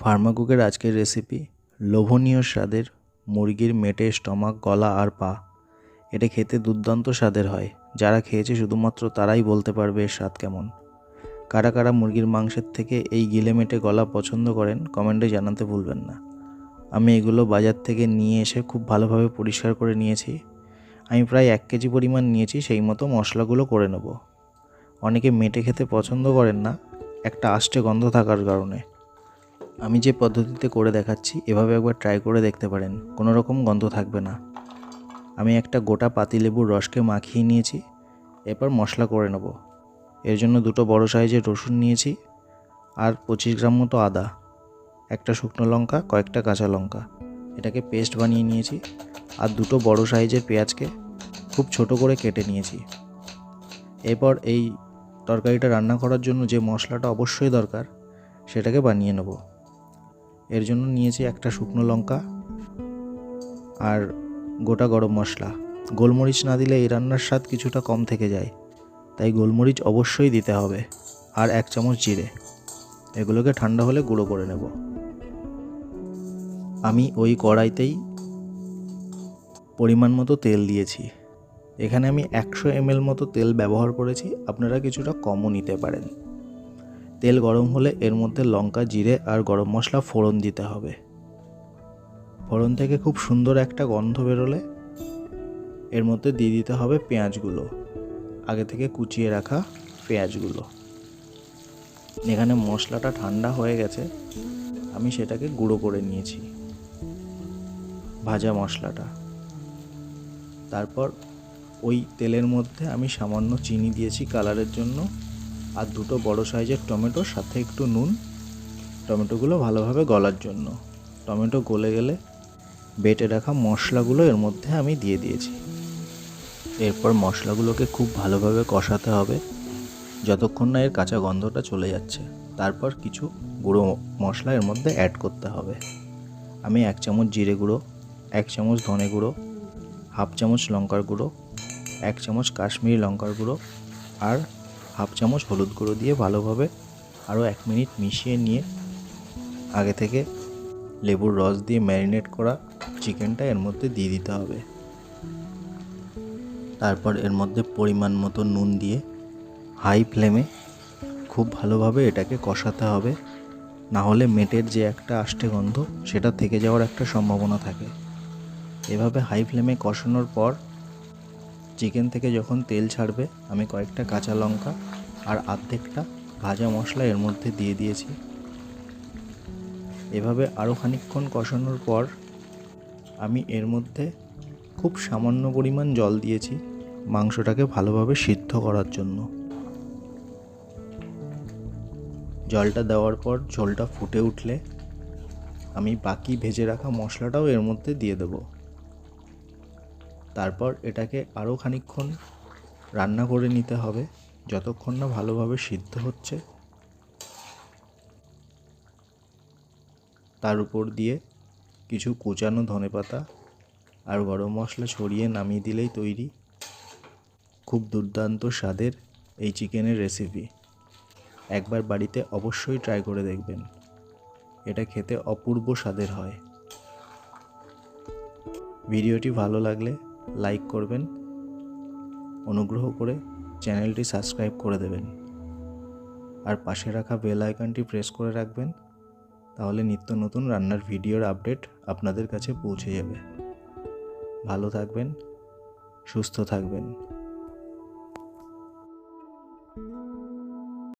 ফার্মাকুকের আজকের রেসিপি লোভনীয় স্বাদের মুরগির মেটে স্টমাক, গলা আর পা। এটা খেতে দুর্দান্ত স্বাদের হয়। যারা খেয়েছে শুধুমাত্র তারাই বলতে পারবে এর স্বাদ কেমন। কারা কারা মুরগির মাংসের থেকে এই গিলে মেটে গলা পছন্দ করেন, কমেন্টে জানাতে ভুলবেন না। আমি এগুলো বাজার থেকে নিয়ে এসে খুব ভালোভাবে পরিষ্কার করে নিয়েছি। আমি প্রায় এক কেজি পরিমাণ নিয়েছি, সেই মতো মশলাগুলো করে নেব। অনেকে মেটে খেতে পছন্দ করেন না, একটা আষ্টে গন্ধ থাকার কারণে। আমি যে পদ্ধতিতে করে দেখাচ্ছি, এভাবে একবার ট্রাই করে দেখতে পারেন। কোনো রকম গন্ধ থাকবে না। আমি একটা গোটা পাতিলেবুর রসকে মাখিয়ে নিয়েছি, এরপর মশলা করে নেব। এর জন্য দুটো বড় সাইজের রসুন নিয়েছি আর পঁচিশ গ্রাম মতো আদা, একটা শুকনো লঙ্কা, কয়েকটা কাঁচা লঙ্কা। এটাকে পেস্ট বানিয়ে নিয়েছি আর দুটো বড় সাইজের পেঁয়াজকে খুব ছোট করে কেটে নিয়েছি। এরপর এই তরকারিটা রান্না করার জন্য যে মশলাটা অবশ্যই দরকার, সেটাকে বানিয়ে নেব। এর জন্য নিয়েছি একটা শুকনো লঙ্কা আর গোটা গরম মশলা। গোলমরিচ না দিলে এই রান্নার স্বাদ কিছুটা কম থেকে যায়, তাই গোলমরিচ অবশ্যই দিতে হবে আর এক চামচ জিরে। এগুলোকে ঠান্ডা হলে গুঁড়ো করে নেব। আমি ওই কড়াইতেই পরিমাণ মতো তেল দিয়েছি। এখানে আমি একশো এমএল মতো তেল ব্যবহার করেছি, আপনারা কিছুটা কমও নিতে পারেন। তেল গরম হলে এর মধ্যে লঙ্কা, জিরে আর গরম মশলা ফোড়ন দিতে হবে। ফোড়ন থেকে খুব সুন্দর একটা গন্ধ বেরোলে এর মধ্যে দিয়ে দিতে হবে পেঁয়াজগুলো। আগে থেকে কুচিয়ে রাখা পেঁয়াজগুলো। এখানে মশলাটা ঠান্ডা হয়ে গেছে, আমি সেটাকে গুঁড়ো করে নিয়েছি ভাজা মশলাটা। তারপর ওই তেলের মধ্যে আমি সামান্য চিনি দিয়েছি কালারের জন্য। আর দুটো বড় সাইজের টমেটো, সাথে একটু নুন। টমেটোগুলো ভালোভাবে গলার জন্য। টমেটো গলে গেলে বেটে রাখা মশলাগুলো এর মধ্যে আমি দিয়ে দিয়েছি। এরপর মশলাগুলোকে খুব ভালোভাবে কষাতে হবে, যতক্ষণ না এর কাঁচা গন্ধটা চলে যাচ্ছে। তারপর কিছু গুঁড়ো মশলা এর মধ্যে অ্যাড করতে হবে। আমি এক চামচ জিরে গুঁড়ো, এক চামচ ধনে গুঁড়ো, হাফ চামচ লঙ্কার গুঁড়ো, এক চামচ কাশ্মীরি লঙ্কার গুঁড়ো আর হাফ চামচ হলুদ গুঁড়ো দিয়ে ভালোভাবে আরও এক মিনিট মিশিয়ে নিয়ে আগে থেকে লেবুর রস দিয়ে ম্যারিনেট করা চিকেনটা এর মধ্যে দিয়ে দিতে হবে। তারপর এর মধ্যে পরিমাণ মতো নুন দিয়ে হাই ফ্লেমে খুব ভালোভাবে এটাকে কষাতে হবে। না হলে মেটের যে একটা আষ্টে গন্ধ সেটা থেকে যাওয়ার একটা সম্ভাবনা থাকে। এভাবে হাই ফ্লেমে কষানোর পর চিকেন থেকে যখন তেল ছাড়বে, আমি কয়েকটা কাঁচা লঙ্কা আর আর্ধেকটা ভাজা মশলা এর মধ্যে দিয়ে দিয়েছি। এভাবে আরও খানিকক্ষণ কষানোর পর আমি এর মধ্যে খুব সামান্য পরিমাণ জল দিয়েছি মাংসটাকে ভালোভাবে সিদ্ধ করার জন্য। জলটা দেওয়ার পর ঝোলটা ফুটে উঠলে আমি বাকি ভেজে রাখা মশলাটাও এর মধ্যে দিয়ে দেব। তারপর এটাকে আরও খানিকক্ষণ রান্না করে নিতে হবে, যতক্ষণ না ভালোভাবে সিদ্ধ হচ্ছে। তার উপর দিয়ে কিছু কুচানো ধনেপাতা আর গরম মশলা ছড়িয়ে নামিয়ে দিলেই তৈরি। খুব দুর্দান্ত স্বাদের এই চিকেনের রেসিপি একবার বাড়িতে অবশ্যই ট্রাই করে দেখবেন। এটা খেতে অপূর্ব স্বাদের হয়। ভিডিওটি ভালো লাগলে লাইক করবেন, অনুগ্রহ করে চ্যানেলটি সাবস্ক্রাইব করে দেবেন। আর পাশে রাখা বেল আইকনটি প্রেস করে রাখবেন, তাহলে নিত্য নতুন রান্নার ভিডিওর আপডেট আপনাদের কাছে পৌঁছে যাবে। ভালো থাকবেন, সুস্থ থাকবেন।